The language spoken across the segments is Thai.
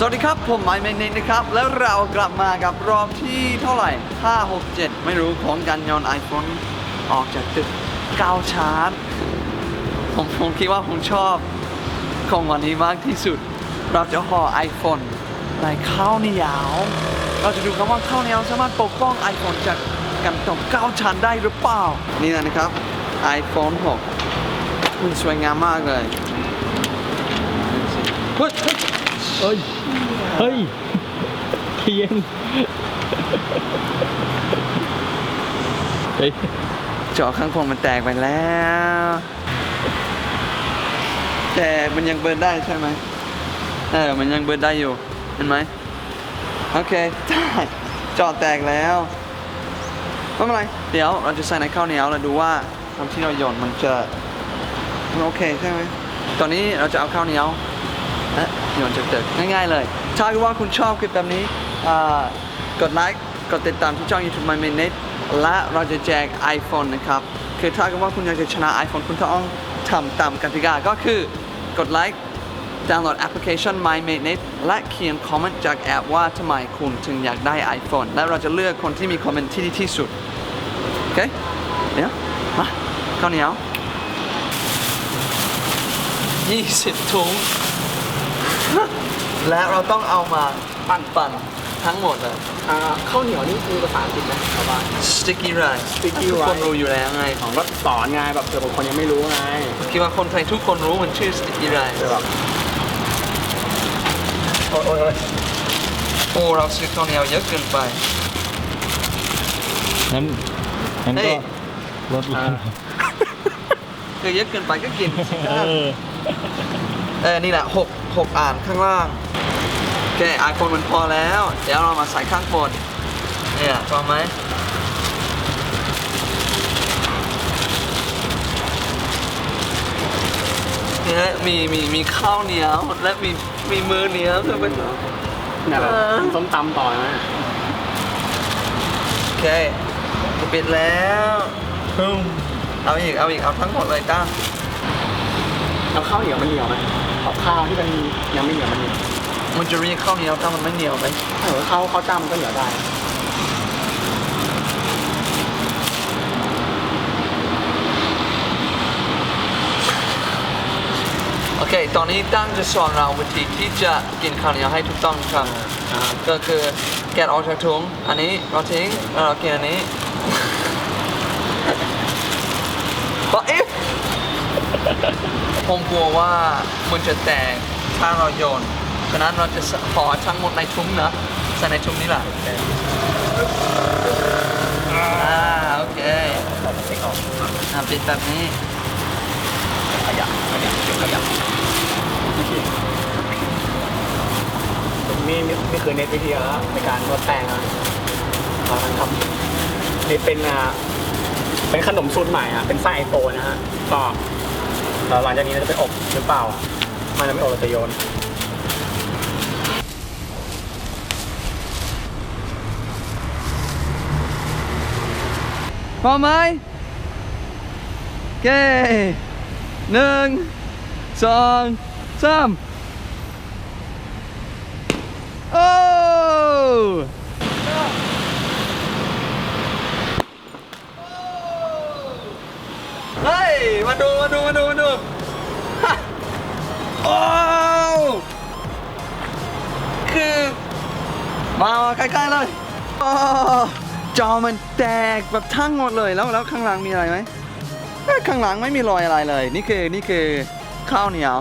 สวัสดีครับ ผมไมค์เมนเนตนะครับ แล้วเรากลับมากับรอบที่เท่าไหร่ 5 6 7 ไม่รู้ของการยนต์ iPhone ออกจากตึก9ชาร์จผมผมคิดว่าผมชอบของวันนี้มากที่สุด เราจะห่อ iPhone ในข้าวเหนียว เราจะดูกันว่าข้าวเหนียวสามารถปกป้อง iPhone จากการตก9ชั้นได้หรือเปล่า นี่นะครับ iPhone 6มันสวยงามมากเลย เฮ้ย เฮ้ยเฮ้ยเฮ้ยเย็นเฮ้ยจอข้างบนมันแตกไปแล้ว แต่มันยังเบิร์นได้ใช่ไหมเออ มันยังเบิร์นได้อยู่ เห็นไหม โอเค ได้จอแตกแล้วไม่เป็นไร เดี๋ยวเราจะใส่ในข้าวเหนียวแล้วดูว่าทำที่เราหย่อนมันจะมันโอเคใช่ไหม ตอนนี้เราจะเอาข้าวเหนียว และหย่อนจากตึกง่ายๆเลย ถ้าว่าคุณชอบคลิปแบบนี้กดไลค์กดติดตามที่ช่อง YouTube My Minute และเราจะแจก iPhone นะครับ คือถ้ากิดว่าคุณอยากจะชนะ iPhone คุณต้องทำตามกติกาก็คือกดไลค์ดาวน์โหลดแอปพลิเคชัน My m a t e และเขียนคอมเมนต์จากแอปว่าทำไมคุณถึงอยากได้ iPhone และเราจะเลือกคนที่มีคอมเมนต์ที่ดีที่สุด โอเค เดี๋ยว มาข้าวเหนียว20ถุง และเราต้องเอามาปั่นปั่นๆทั้งหมดเลยอ่าข้าวเหนียวนี่มีภาษาอังกฤษไหมชาวบ้าน sticky rice Sticky ทุกคน rice รู้อยู่แล้วไง ของก็สอนไงแบบเผื่อบางคนยังไม่รู้ไงคิดว่าคนไทยทุกคนรู้มันชื่อ sticky rice แต่แบบโอ้ยโอ้ยโอ้ยโอ้เราซื้อข้าวเหนียวเยอะเกินไป งั้นงั้นเฮ้ก็ย ลดลงคือเยอะเกินไปก็กินสิคเอรับอเออนี่แหละหก หกอ่านข้างล่าง โอเคไอโฟนมันพอแล้ว เดี๋ยวเรามาใส่ข้างบนเนี่ยพอไหมเนี่ยมีมีมีข้าวเหนียวและมีมีมือเหนียวด้วยเป็นเนี่ยแบบเออส้มตำต่อไหมโอเคปิดแล้วฮึมเอาอีกเอาอีกเอาทั้งหมดเลยตั้งแล้วข้าวเหนียวมันเหนียวไหม เอาข้าวที่มันยังไม่เหนียวมันเหนียวมันจะเรียกข้าวเหนียวถ้ามันไม่เหนียวไหมถ้าเกิดว่าข้าวข้าวจ้ามันก็เหนียวได้โอเค ตอนนี้ตั้งจะสอนเราวิธีที่จะกินข้าวเหนียวให้ถูกต้องครับอ่าก็คือแกะออกจากถุง อันนี้เราทิ้งแล้วเรากินอันนี้ เพราะเอ๊ะ ผมกลัวว่ามันจะแตกถ้าเราโยน ฉะนั้นเราจะห่อทั้งหมดในถุงนะใส่ในถุงนี้แหละอ่าโอเคเช็คออกอะปิดแบบนี้ขยับขยับขยับนี่นี่คือเน็ตวิธีแล้วในการนวดแป้งนะเราทำนี่เป็นอ่าเป็นขนมสูตรใหม่อะเป็นไส้โฟนนะฮะก็ เราหลังจากนี้เราจะไปอบหรือเปล่าไมันไม่อบเราจะโยนพร้อมไหมโอเคหนึ่งสองสามโอ้เฮ้ย มาดูมาดูมาดูมาดูฮะโอ้คือมามาใกล้ๆเลยโอ้จอมันแตกแบบทั้งหมดเลยแล้วแล้วข้างหลังมีอะไรไหมข้างหลังไม่มีรอยอะไรเลย นี่คือนี่คือข้าวเหนียว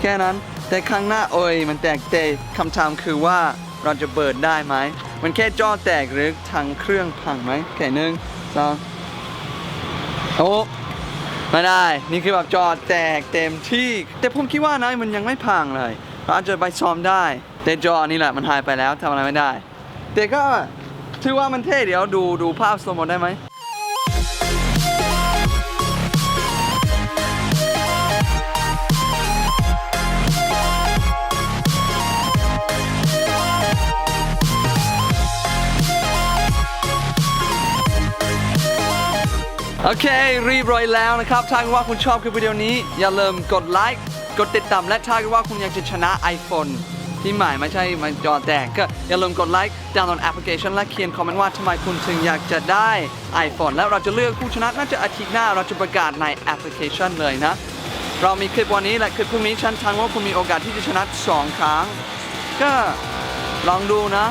แค่นั้นแต่ข้างหน้าโอ้ยมันแตกเตะคำถามคือว่าเราจะเปิดได้ไหมมันแค่จอแตกหรือทางเครื่องพังไหมแค่หนึ่งสองโอ้ ไม่ได้ นี่คือแบบจอแตกเต็มที่ แต่ผมคิดว่านะมันยังไม่พังเลยเราอาจจะไปซ้อมได้ แต่จอนี่แหละมันหายไปแล้วทำอะไรไม่ได้ แต่ก็ถือว่ามันเท่เดี๋ยวดูดูภาพสมมติได้ไหม โอเครีบร้อยแล้วนะครับถ้าเกิดว่าคุณชอบคลิปวิดีโอนี้ อย่าลืมกดไลค์กดติดตามและถ้าเกิดว่าคุณอยากจะชนะ iPhone ที่หมายไม่ใช่มันจอแตกก็อย่าลืมกดไลค์ดาวน์โหลดแอปพลิเคชันและเขียนคอมเมนต์ว่าทำไมคุณถึงอยากจะได้ iPhone แล้วเราจะเลือกผู้ชนะน่าจะอาทิตย์หน้าเราจะประกาศในแอปพลิเคชันเลยนะ เรามีคลิปวันนี้และคลิปพรุ่งนี้ฉันทันว่าคุณมีโอกาสที่จะชนะสองครั้ง ก็ลองดูนะ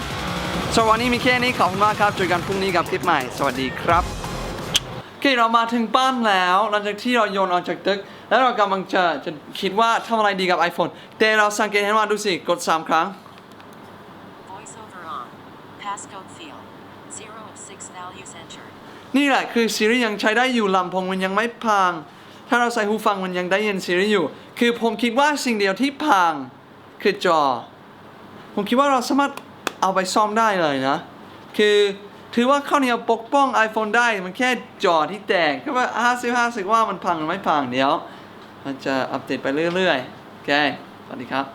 สำหรับวันนี้มีแค่นี้ขอบคุณมากครับเจอกันพรุ่งนี้กับคลิปใหม่ สวัสดีครับ โอเคเรามาถึงบ้านแล้วหลังจากที่เราโยนออกจากตึก แล้วเรากำลังจะจะคิดว่าทำอะไรดีกับ iPhone แต่เราสังเกตเห็นว่าดูสิ กด 3 ครั้ง Voiceover on. Passcode field. 0 of 6 values entered. นี่แหละคือซีรีส์ยังใช้ได้อยู่ลำโพงมันยังไม่พัง ถ้าเราใส่หูฟังมันยังได้ยินซีรีส์อยู่ คือผมคิดว่าสิ่งเดียวที่พังคือจอ ผมคิดว่าเราสามารถเอาไปซ่อมได้เลยนะ คือ ถือว่าข้าวเหนียวปกป้อง iPhone ได้ มันแค่จอที่แตกก็ว่าห้าสิบห้าสิบว่ามันพังหรือไม่พังเดี๋ยว มันจะอัปเดตไปเรื่อยๆ โอเค สวัสดีครับ